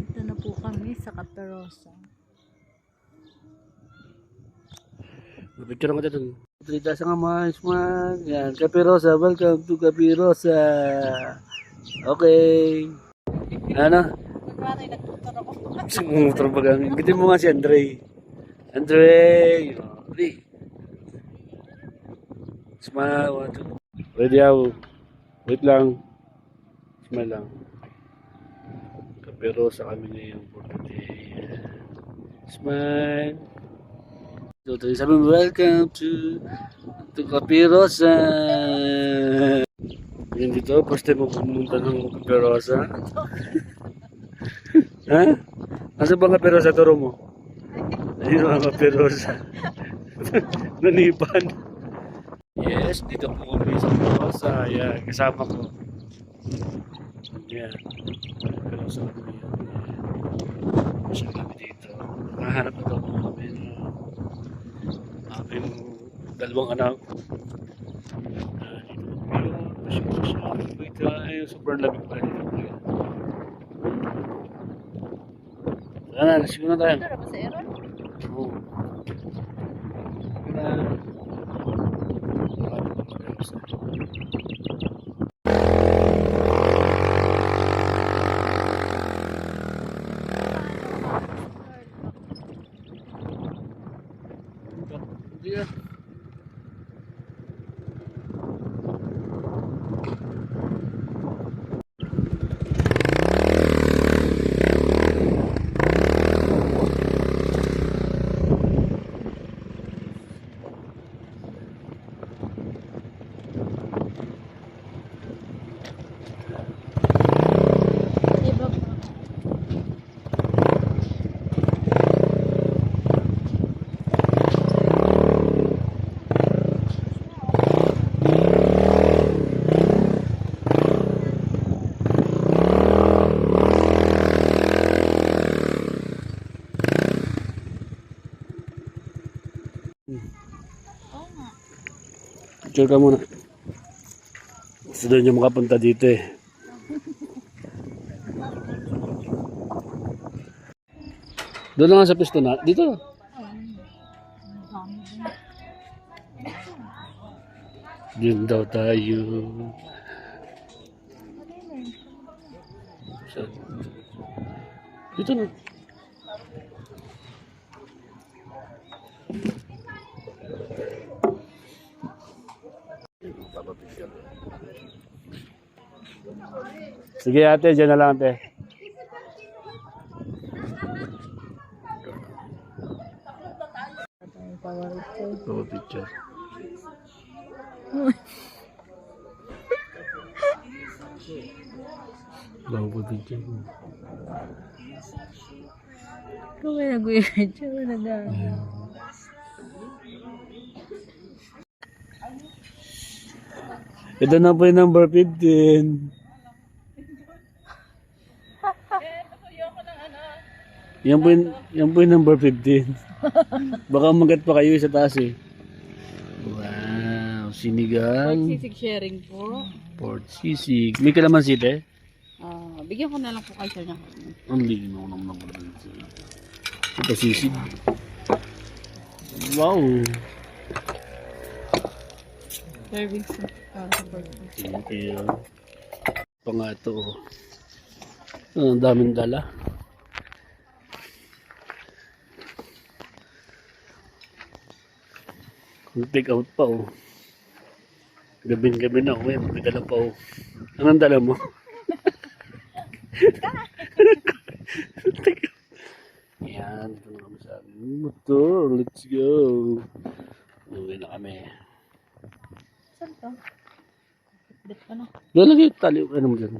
Dito na po kami sa Caperosa. Picture ko dito. Trita sa mga man. Yan, Capirosa. Welcome to Capirosa. Okay. Ano? Kunwari, nagtutor ako. Sumumotor ba kami? Gitin mo nga si Andre. Andre! Ready? Smile. One, two. Ready ako. Wait lang. Smile lang. Capirosa kami ngayon for today. Smile. So, tayo sabi welcome to to Capirosa. Yan dito, first time mo pumunta ng Capirosa. ha? Asa ba ang Capirosa turo mo? Ayun ang Capirosa. Nanipan. Yes, dito po kami sa Capirosa. Yan, kasama ko. Yan. Capirosa kami. Masya kami dito. Nahanap na daw kami ng aming dalawang anak. Wait tayo. Sobrang lamig pa dito. Sana, nasigo na tayo. Tara ba sa Aaron? Oo. Sige na. Marami pa mag-ayos. Hindi ah. Iba po. Oo nga. Picture ka muna. Gusto doon yung makapunta dito eh. Doon lang sa pisto na. Dito. Diyan daw tayo. Dito na. Sige ate, dyan na lang ate. Ko. Oo, picture. Bago po picture mo. Kung may nag-video, nag Ito na po yung number 15. Yan po yung, yan po yung number 15. Baka magat pa kayo sa taas eh. Wow, sinigang. Sisig sharing po. Port sisig. May kalamansi te? Ah, bigyan ko na lang po kayo niya. Ang lino naman ng kalamansi. Ito sisig. Wow. Serving sa para sa birthday. Thank you. Pa nga ito. Ah, Ang daming dala. Take out pa oh. Gabi-gabi na uwi, may dala pa oh. Anong dala mo? Yan, dito na kami sa motor. Let's go. Uwi na kami. Saan to? Bit pa na. Lalagay tali, ano mo dyan?